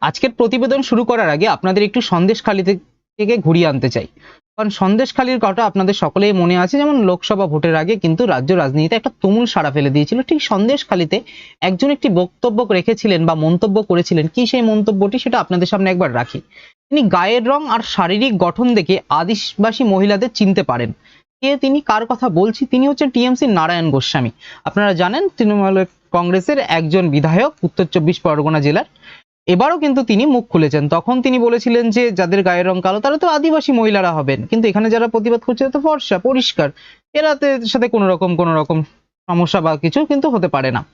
আজকের প্রতিবেদন শুরু করার আগে আপনাদের একটু সন্দেশখালি থেকে ঘুরিয়ে আনতে চাই। কারণ সন্দেশখালির কথা আপনাদের সকলেই মনে আছে, যেমন লোকসভা ভোটের আগে কিন্তু রাজ্য রাজনীতিতে একটা তুমুল সাড়া ফেলে দিয়েছিল। ঠিক সন্দেশখালিতে একজন একটি বক্তব্য রেখেছিলেন বা মন্তব্য করেছিলেন। কি সেই মন্তব্যটি সেটা আপনাদের সামনে একবার রাখি। তিনি গায়ের রং আর শারীরিক গঠন দেখে আদিবাসী মহিলাদের চিনতে পারেন। কে তিনি, কার কথা বলছি, তিনি হচ্ছেন টিএমসি নারায়ণ গোস্বামী। আপনারা জানেন, তৃণমূল কংগ্রেসের একজন বিধায়ক, উত্তর চব্বিশ পরগনা জেলার এবারও কিন্তু তিনি মুখ খুলেছেন। তখন তিনি বলেছিলেন যে, যাদের গায়ের রং কালো, তারা তো আদিবাসী মহিলারা হবেন। কিন্তু এখানে যারা প্রতিবাদ করছে তো ফর্সা, পরিষ্কার। এরাতে সাথে কোনো রকম কোনো রকম সমস্যা বা কিছু কিন্তু হতে পারে না।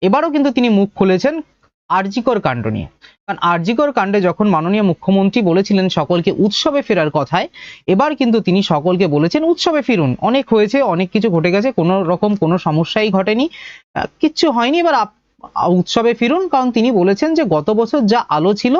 এবারও কিন্তু তিনি মুখ খুলেছেন আরজিকর কাণ্ড নিয়ে। কারণ আরজিকর কাণ্ডে যখন মাননীয় মুখ্যমন্ত্রী বলেছিলেন সকলকে উৎসবে ফেরার কথায়, এবার কিন্তু তিনি সকলকে বলেছেন উৎসবে ফিরুন। অনেক হয়েছে, অনেক কিছু ঘটে গেছে, কোনো রকম কোনো সমস্যাই ঘটেনি। কিচ্ছু হয়নি। এবার উৎসবে ফিরুন, কারণ তিনি বলেছেন যে গত বছর যা আলো ছিল,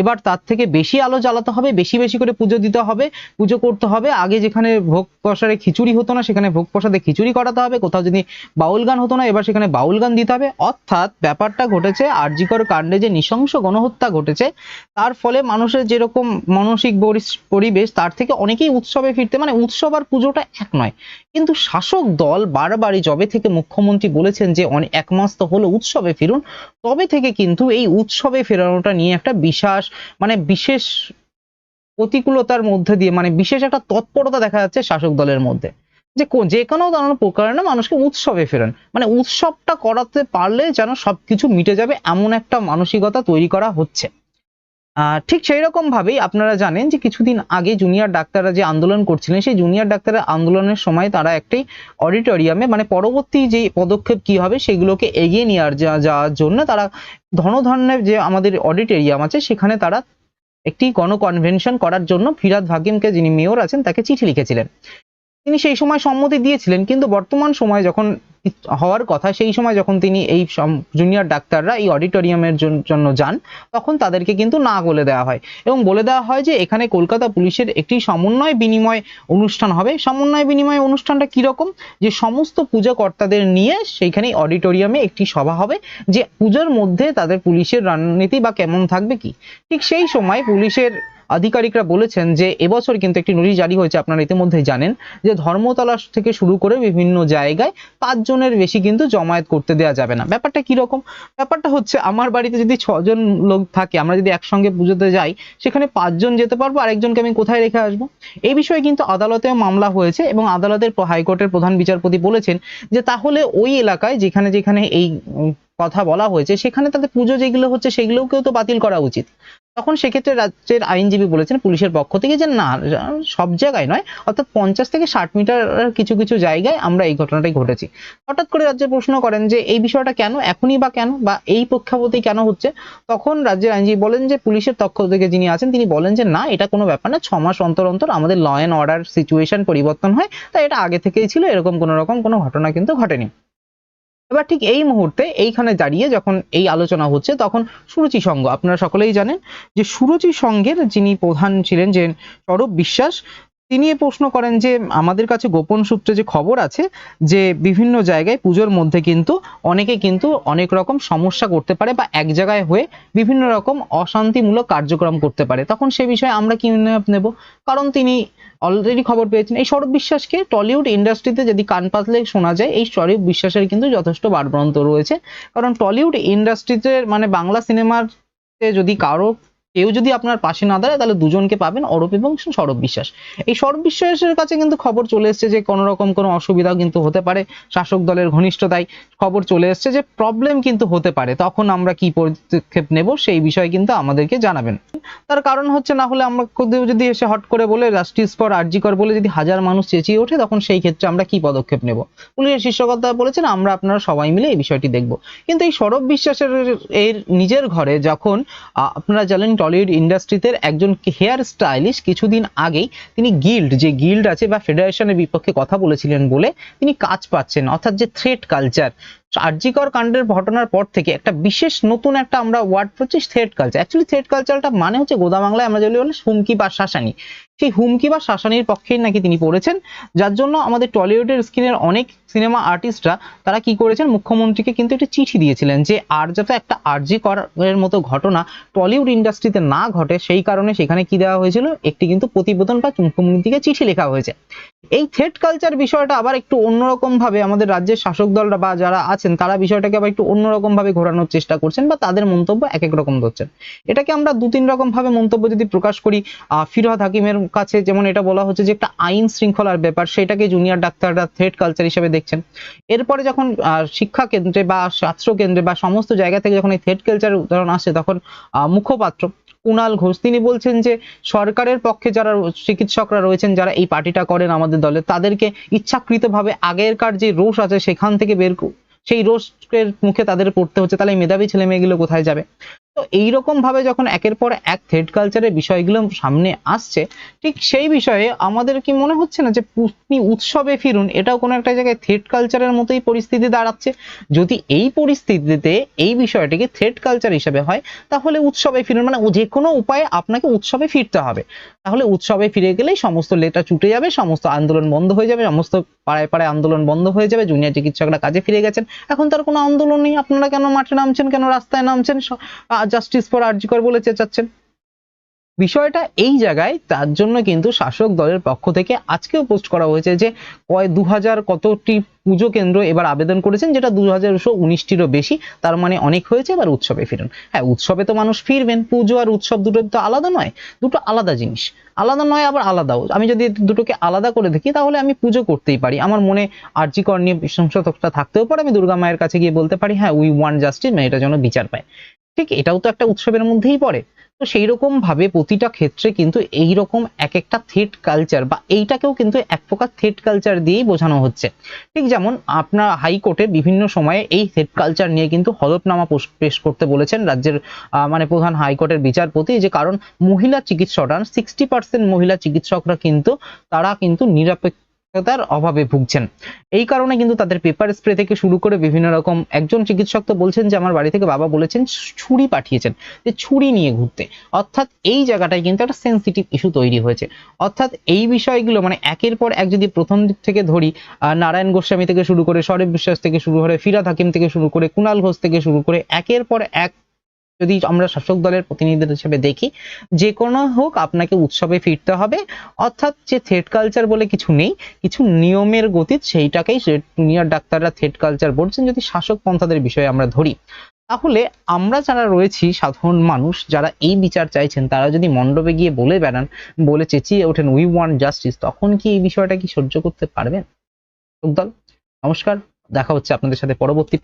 এবার তার থেকে বেশি আলো জ্বালাতে হবে, বেশি বেশি করে পুজো দিতে হবে, পুজো করতে হবে। আগে যেখানে ভোগ প্রসারে খিচুড়ি হতো না, সেখানে ভোগ প্রসাদে খিচুড়ি করাতে হবে, কোথাও যদি বাউল গান হতো না, এবার সেখানে বাউল গান দিতে হবে। অর্থাৎ ব্যাপারটা ঘটেছে আরজিকর কাণ্ডে যে নৃশংস গণহত্যা ঘটেছে, তার ফলে মানুষের যেরকম মানসিক পরিবেশ, তার থেকে অনেকেই উৎসবে ফিরতে মানে উৎসব আর পুজোটা এক নয়। কিন্তু শাসক দল বারবারই জবে থেকে মুখ্যমন্ত্রী বলেছেন যে এক মাস তো হলো উৎসবে ফিরুন, তবে থেকে কিন্তু এই উৎসবে ফেরানোটা নিয়ে একটা বিশ্বাস মানে বিশেষ প্রতিকূলতার মধ্যে দিয়ে মানে বিশেষ একটা তৎপরতা দেখা যাচ্ছে শাসক দলের মধ্যে। যে যে কোনো প্রকারণে মানুষকে উৎসবে ফেরান। মানে উৎসবটা করাতে পারলে যেন সবকিছু মিটে যাবে এমন একটা মানসিকতা তৈরি করা হচ্ছে। ঠিক সেই রকম ভাবেই আপনারা জানেন যে কিছুদিন আগে জুনিয়র ডাক্তাররা যে আন্দোলন করছিলেন, সেই জুনিয়র ডাক্তারের আন্দোলনের সময় তারা একটি অডিটোরিয়ামে মানে পরবর্তী যে পদক্ষেপ কি হবে সেগুলোকে এগিয়ে নিয়ে যাওয়ার জন্য তারা ধনধর্ণের যে আমাদের অডিটোরিয়াম আছে, সেখানে তারা একটি গণকনভেনশন করার জন্য ফিরাদ হাকিমকে যিনি মেয়র আছেন, তাকে চিঠি লিখেছিলেন। তিনি সেই সময় সম্মতি দিয়েছিলেন, কিন্তু বর্তমান সময় যখন হওয়ার কথা, সেই সময় যখন তিনি এই জুনিয়র ডাক্তাররা এই অডিটোরিয়ামের জন্য যান, তখন তাদেরকে কিন্তু না বলে দেওয়া হয়। এবং বলে দেওয়া হয় যে, এখানে কলকাতা পুলিশের একটি সমন্বয় বিনিময় অনুষ্ঠান হবে। সমন্বয় বিনিময় অনুষ্ঠানটা কীরকম? যে, সমস্ত পূজা কর্তাদের নিয়ে সেইখানে অডিটোরিয়ামে একটি সভা হবে, যে, পুজোর মধ্যে তাদের পুলিশের রণনীতি বা কেমন থাকবে কি? ঠিক সেই সময় পুলিশের আধিকারিকরা বলেছেন যে, এবছর কিন্তু একটি নোটিশ জারি হয়েছে, আপনারা ইতিমধ্যেই জানেন, যে ধর্মতলা থেকে শুরু করে বিভিন্ন জায়গায় পাঁচজনের বেশি কিন্তু জমায়েত করতে দেওয়া যাবে না। ব্যাপারটা কি রকম? ব্যাপারটা হচ্ছে, আমার বাড়িতে যদি ছজন লোক থাকে, আমরা যদি একসঙ্গে পুজোতে যাই, সেখানে পাঁচজন যেতে পারব আরেকজনকে আমি কোথায় রেখে আসব? এই বিষয়ে কিন্তু আদালতেও মামলা হয়েছে এবং আদালতের হাইকোর্টের প্রধান বিচারপতি বলেছেন যে, তাহলে ওই এলাকায় যেখানে যেখানে এই কথা বলা হয়েছে, সেখানে তাদের পুজো যেগুলো হচ্ছে, সেগুলোকেও তো বাতিল করা উচিত। তখন সেক্ষেত্রে রাজ্যের আইনজীবী বলেছেন, পুলিশের পক্ষ থেকে যে না, সব জায়গায় নয়, অর্থাৎ পঞ্চাশ থেকে ষাট মিটার কিছু কিছু জায়গায় আমরা এই ঘটনাটাই ঘটেছি। হঠাৎ করে রাজ্যের প্রশ্ন করেন যে, এই বিষয়টা কেন, এখনই বা কেন, বা এই প্রেক্ষাপটেই কেন হচ্ছে? তখন রাজ্যের আইনজীবী বলেন যে, পুলিশের পক্ষ থেকে যিনি আছেন, তিনি বলেন যে, না, এটা কোনো ব্যাপার না, ছ মাস অন্তর অন্তর আমাদের ল অ্যান্ড অর্ডার সিচুয়েশন পরিবর্তন হয়, তাই এটা আগে থেকেই ছিল, এরকম কোনো রকম কোনো ঘটনা কিন্তু ঘটেনি। এবার ঠিক এই মুহূর্তে এইখানে দাঁড়িয়ে যখন এই আলোচনা হচ্ছে, তখন সুরুচি সংঘ আপনারা সকলেই জানেন যে সুরুচি সংঘের যিনি প্রধান ছিলেন যে স্বরূপ বিশ্বাস তিনি এ প্রশ্ন করেন যে, আমাদের কাছে গোপন সূত্রে যে খবর আছে যে, বিভিন্ন জায়গায় পুজোর মধ্যে কিন্তু অনেকে কিন্তু অনেক রকম সমস্যা করতে পারে বা এক জায়গায় হয়ে বিভিন্ন রকম অশান্তিমূলক কার্যক্রম করতে পারে। তখন সে বিষয়ে আমরা কি নেব? কারণ তিনি অলরেডি খবর পেয়েছেন, এই সৌরভ বিশ্বাসকে টলিউড ইন্ডাস্ট্রিতে যদি কান পাতলে শোনা যায়, এই সৌরভ বিশ্বাসের কিন্তু যথেষ্ট বারবন্ত রয়েছে। কারণ টলিউড ইন্ডাস্ট্রিতে মানে বাংলা সিনেমার যদি কারও কেউ যদি আপনার পাশে না দাঁড়ায়, তাহলে দুজনকে পাবেন অরূপ এবং সৌরভ বিশ্বাস। এই সৌরভ বিশ্বাসের কাছে কিন্তু খবর চলে এসেছে যে, কোনো রকম কোনো অসুবিধাও কিন্তু হতে পারে। শাসক দলের ঘনিষ্ঠতায় খবর চলে এসেছে যে প্রবলেম কিন্তু হতে পারে। তখন আমরা কি পদক্ষেপ নেব সেই বিষয়ে কিন্তু আমাদেরকে জানাবেন। তার কারণ হচ্ছে, না হলে আমরা কেউ যদি এসে হট করে বলে জাস্টিস ফর আরজিকর বলে যদি হাজার মানুষ চেঁচিয়ে ওঠে, তখন সেই ক্ষেত্রে আমরা কি পদক্ষেপ নেব? পুলিশের শীর্ষকতা বলেছেন, আমরা আপনারা সবাই মিলে এই বিষয়টি দেখব। কিন্তু এই সৌরভ বিশ্বাসের এর নিজের ঘরে যখন আপনারা জানেন টলিউড ইন্ডাস্ট্রিতে একজন হেয়ার স্টাইলিশ কিছুদিন আগেই তিনি গিল্ড, যে গিল্ড আছে বা ফেডারেশনের বিপক্ষে কথা বলেছিলেন বলে তিনি কাজ পাচ্ছেন, অর্থাৎ যে থ্রেট কালচার। আর্জিকর কাণ্ডের ঘটনার পর থেকে একটা বিশেষ নতুন একটা আমরা ওয়ার্ড পাচ্ছি থ্রেড কালচার অ্যাকচুয়ালি থ্রেড কালচারটা মানে হচ্ছে গোদা বাংলায় আমরা যেগুলো বলি হুমকি বা শাসানি। সেই হুমকি বা শাসানির পক্ষেই নাকি তিনি পড়েছেন। যার জন্য আমাদের টলিউডের স্ক্রিনের অনেক সিনেমা আর্টিস্টরা তারা কি করেছেন? মুখ্যমন্ত্রীকে কিন্তু একটা চিঠি দিয়েছিলেন যে, আর যাতে একটা আরজি করের মতো ঘটনা টলিউড ইন্ডাস্ট্রিতে না ঘটে, সেই কারণে সেখানে কি দেওয়া হয়েছিল? একটি কিন্তু প্রতিবেদন বা মুখ্যমন্ত্রীকে চিঠি লেখা হয়েছে। এই থ্রেড কালচার বিষয়টা আবার একটু অন্যরকম ভাবে আমাদের রাজ্যের শাসক দলরা বা যারা আছেন, তারা বিষয়টাকে আবার একটু অন্যরকম ভাবে ঘোরানোর চেষ্টা করছেন বা তাদের মন্তব্য এক এক রকম ধরছেন। এটাকে আমরা দু তিন রকম ভাবে মন্তব্য যদি প্রকাশ করি ফিরহাদ হাকিমের কাছে যেমন এটা বলা হচ্ছে যে একটা আইন শৃঙ্খলার ব্যাপার, সেটাকে জুনিয়র ডাক্তাররা থ্রেট কালচার হিসেবে দেখছেন। এরপরে যখন শিক্ষা কেন্দ্রে বা ছাত্র কেন্দ্রে বা সমস্ত জায়গা থেকে যখন এই থ্রেট কালচার উদাহরণ আসে, তখন মুখপাত্র কুণাল ঘোষ। তিনি বলছেন যে, সরকারের পক্ষে যারা চিকিৎসকরা রয়েছেন, যারা এই পার্টিটা করেন আমাদের দলে, তাদেরকে ইচ্ছাকৃতভাবে আগেরকার যে রোষ আছে, সেখান থেকে বের সেই রোষের মুখে তাদের পড়তে হচ্ছে। তাহলে মেধাবী ছেলে মেয়েগুলো কোথায় যাবে? তো এইরকম ভাবে যখন একের পর এক থ্রেড কালচারের বিষয়গুলো সামনে আসছে, ঠিক সেই বিষয়ে আমাদের কি মনে হচ্ছে না যে আপনি উৎসবে ফিরুন, এটাও কোনো একটা জায়গায় থ্রেড কালচারের মতোই পরিস্থিতি দাঁড়াচ্ছে? যদি এই পরিস্থিতিতে এই বিষয়টিকে থ্রেড কালচার হিসেবে হয়, তাহলে উৎসবে ফিরুন মানে যে কোনো উপায়ে আপনাকে উৎসবে ফিরতে হবে। তাহলে উৎসবে ফিরে গেলেই সমস্ত লেটা ছুটে যাবে, সমস্ত আন্দোলন বন্ধ হয়ে যাবে, সমস্ত পাড়ায় পাড়ায় আন্দোলন বন্ধ হয়ে যাবে, জুনিয়র চিকিৎসকরা কাজে ফিরে গেছেন। এখন তার কোনো আন্দোলন নেই, আপনারা কেন মাঠে নামছেন, কেন রাস্তায় নামছেন? জাস্টিস ফর আরজিকর বলে চেঁচাচ্ছেন। বিষয়টা এই জায়গায়, তার জন্য কিন্তু শাসক দলের পক্ষ থেকে আজকেও পোস্ট করা হয়েছে যে, কয় দু হাজার কতটি পুজো কেন্দ্র এবার আবেদন করেছেন, যেটা দু হাজার উনিশটিরও বেশি, তার মানে অনেক হয়েছে, এবার উৎসবে ফিরুন। হ্যাঁ উৎসবে তো মানুষ ফিরবেন, পুজো আর উৎসব দুটো তো আলাদা নয়, দুটো আলাদা জিনিস। আলাদা নয়, আবার আলাদাও। আমি যদি দুটোকে আলাদা করে দেখি, তাহলে আমি পুজো করতেই পারি। আমার মনে আর্যিকর নিয়ে প্রশংসকটা থাকতেও পারে, আমি দুর্গা মায়ের কাছে গিয়ে বলতে পারি হ্যাঁ উই ওয়ান জাস্টিস মানে মেয়েটা যেন বিচার পায়। ঠিক এটাও তো একটা উৎসবের মধ্যেই পড়ে। তো সেই রকম ভাবে প্রতিটা ক্ষেত্রে কিন্তু এই রকম এক একটা থ্রেড কালচার বা এইটাকেও কিন্তু এক প্রকার থ্রেড কালচার দিয়েই বোঝানো হচ্ছে। ঠিক যেমন আপনার হাইকোর্টে বিভিন্ন সময়ে এই থ্রেড কালচার নিয়ে কিন্তু হলফনামা পেশ করতে বলেছেন রাজ্যের মানে প্রধান হাইকোর্টের বিচারপতি, যে কারণ মহিলা চিকিৎসকরা সিক্সটি পার্সেন্ট মহিলা চিকিৎসকরা কিন্তু, তারা কিন্তু নিরপেক্ষতার অভাবে ভুগছেন। এই কারণে কিন্তু তাদের পেপার স্প্রে থেকে শুরু করে বিভিন্ন রকম একজন চিকিৎসক তো বলছেন যে, আমার বাড়ি থেকে বাবা বলেছেন ছুরি পাঠিয়েছেন, যে ছুরি নিয়ে ঘুরতে। অর্থাৎ এই জায়গাটায় কিন্তু একটা সেন্সিটিভ ইস্যু তৈরি হয়েছে। অর্থাৎ এই বিষয়গুলো মানে একের পর এক যদি প্রথম দিক থেকে ধরি নারায়ণ গোস্বামী থেকে শুরু করে সৌরভ বিশ্বাস থেকে শুরু করে, ফিরাদ হাকিম থেকে শুরু করে কুণাল ঘোষ থেকে শুরু করে, একের পর এক যদি আমরা শাসক দলের প্রতিনিধিদের হিসেবে দেখি, যে কোনো হোক আপনাকে উৎসবে ফিরতে হবে। অর্থাৎ যে থ্রেড কালচার বলে কিছু নেই, কিছু নিয়মের গতি সেইটাকেই জুনিয়র ডাক্তাররা থ্রেড কালচার বলছেন যদি শাসক পন্থাদের বিষয়ে আমরা ধরি। তাহলে আমরা যারা রয়েছি সাধারণ মানুষ, যারা এই বিচার চাইছেন, তারা যদি মণ্ডপে গিয়ে বলে বেড়ান, বলে চেঁচিয়ে ওঠেন উই ওয়ান্ট জাস্টিস তখন কি এই বিষয়টা কি সহ্য করতে পারবেন? দল, নমস্কার। দেখা হচ্ছে আপনাদের সাথে পরবর্তী